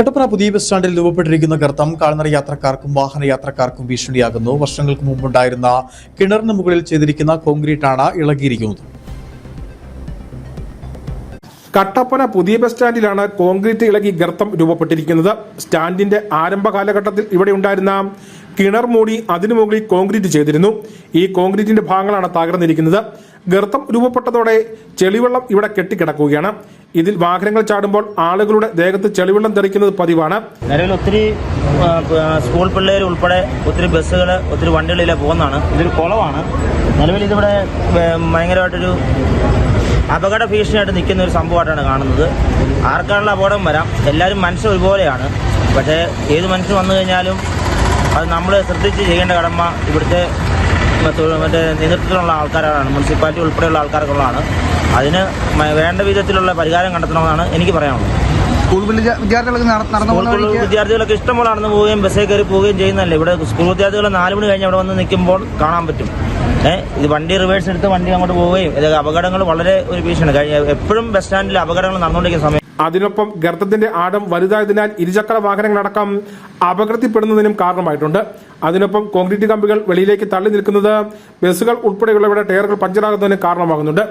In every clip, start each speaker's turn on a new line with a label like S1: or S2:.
S1: കട്ടപ്പന പുതിയ ബസ് സ്റ്റാൻഡിൽ രൂപപ്പെട്ടിരിക്കുന്ന ഗർത്തം കാൽനട യാത്രക്കാർക്കും വാഹന യാത്രക്കാർക്കും ഭീഷണിയാകുന്നു. വർഷങ്ങൾക്ക് മുമ്പുണ്ടായിരുന്ന കിണറിന് മുകളിൽ ചെയ്തിരിക്കുന്ന കോൺക്രീറ്റാണ് ഇളകിയിരിക്കുന്നത്.
S2: കട്ടപ്പന പുതിയ ബസ് സ്റ്റാൻഡിലാണ് കോൺക്രീറ്റ് ഇളകി ഗർത്തം രൂപപ്പെട്ടിരിക്കുന്നത്. സ്റ്റാൻഡിന്റെ ആരംഭ കാലഘട്ടത്തിൽ ഇവിടെ ഉണ്ടായിരുന്ന കിണർ മൂടി അതിനു മുകളിൽ കോൺക്രീറ്റ് ചെയ്തിരുന്നു. ഈ കോൺക്രീറ്റിന്റെ ഭാഗങ്ങളാണ് തകർന്നിരിക്കുന്നത്. ഗർത്തം രൂപപ്പെട്ടതോടെ ചെളിവെള്ളം ഇവിടെ കെട്ടിക്കിടക്കുകയാണ്. ഇതിൽ വാഹനങ്ങൾ ചാടുമ്പോൾ ആളുകളുടെ ദേഹത്ത് ചെളിവെള്ളം തെറിക്കുന്നത് പതിവാണ്.
S3: നിലവിൽ ഒത്തിരി സ്കൂൾ പിള്ളേർ ഉൾപ്പെടെ ഒത്തിരി ബസ്സുകൾ ഒത്തിരി വണ്ടികളിലെ പോകുന്നതാണ്. ഇതൊരു കുളമാണ് നിലവിൽ ഇതിവിടെ ഭയങ്കരമായിട്ടൊരു അപകട ഭീഷണിയായിട്ട് നിൽക്കുന്ന ഒരു സംഭവമായിട്ടാണ് കാണുന്നത്. ആർക്കാണുള്ള അപകടം വരാം? എല്ലാവരും മനുഷ്യർ ഒരുപോലെയാണ്. പക്ഷേ ഏത് മനുഷ്യൻ വന്നു കഴിഞ്ഞാലും അത് നമ്മൾ ശ്രദ്ധിച്ച് ചെയ്യേണ്ട കടമ ഇവിടുത്തെ മറ്റു നേതൃത്വത്തിലുള്ള ആൾക്കാരാണ് മുനിസിപ്പാലിറ്റി ഉൾപ്പെടെയുള്ള ആൾക്കാർക്കുള്ളതാണ് അതിന് വേണ്ട വിധത്തിലുള്ള പരിഹാരം കണ്ടെത്തണമെന്നാണ് എനിക്ക് പറയാനുള്ളത്.
S4: സ്കൂൾ
S3: വിദ്യാർത്ഥികളൊക്കെ ഇഷ്ടംപോലെ നടന്നു പോവുകയും ബസ്സിൽ കയറി പോവുകയും ചെയ്യുന്നല്ലേ ഇവിടെ സ്കൂൾ വിദ്യാർത്ഥികൾ നാല് മണി കഴിഞ്ഞ് അവിടെ വന്ന് നിൽക്കുമ്പോൾ കാണാൻ പറ്റും. ഏഹ് ഇത് വണ്ടി റിവേഴ്സ് എടുത്ത് വണ്ടി അങ്ങോട്ട് പോവുകയും ഇത് അപകടങ്ങൾ വളരെ ഒരു ഭീഷണി കഴിഞ്ഞ എപ്പോഴും ബസ് സ്റ്റാൻഡിൽ അപകടങ്ങൾ നടന്നുകൊണ്ടിരിക്കുന്ന സമയം
S2: അതിനൊപ്പം ഗർത്തത്തിന്റെ ആഴം വലുതായതിനാൽ ഇരുചക്ര വാഹനങ്ങളടക്കം അപകടത്തിൽപ്പെടുന്നതിനും കാരണമായിട്ടുണ്ട്. അതിനൊപ്പം കോൺക്രീറ്റ് കമ്പികൾ വെളിയിലേക്ക് തള്ളി നിൽക്കുന്നത് ബസ്സുകൾ ഉൾപ്പെടെയുള്ളവയുടെ ടയറുകൾ പഞ്ചറാകുന്നതിന് കാരണമാകുന്നുണ്ട്.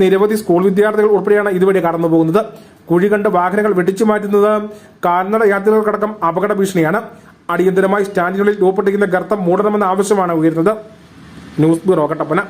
S2: നിരവധി സ്കൂൾ വിദ്യാർത്ഥികൾ ഉൾപ്പെടെയാണ് ഇതുവഴി കടന്നു പോകുന്നത് കുഴി കണ്ട് വാഹനങ്ങൾ വെട്ടിച്ചു മാറ്റുന്നത് കാൽനട യാത്രികർക്കടക്കം അപകട ഭീഷണിയാണ്. അടിയന്തരമായി സ്റ്റാൻഡിനുള്ളിൽ രൂപപ്പെട്ടിരിക്കുന്ന ഗർത്തം മൂടണമെന്ന ആവശ്യമാണ് ഉയരുന്നത്. News bureau Kattappana.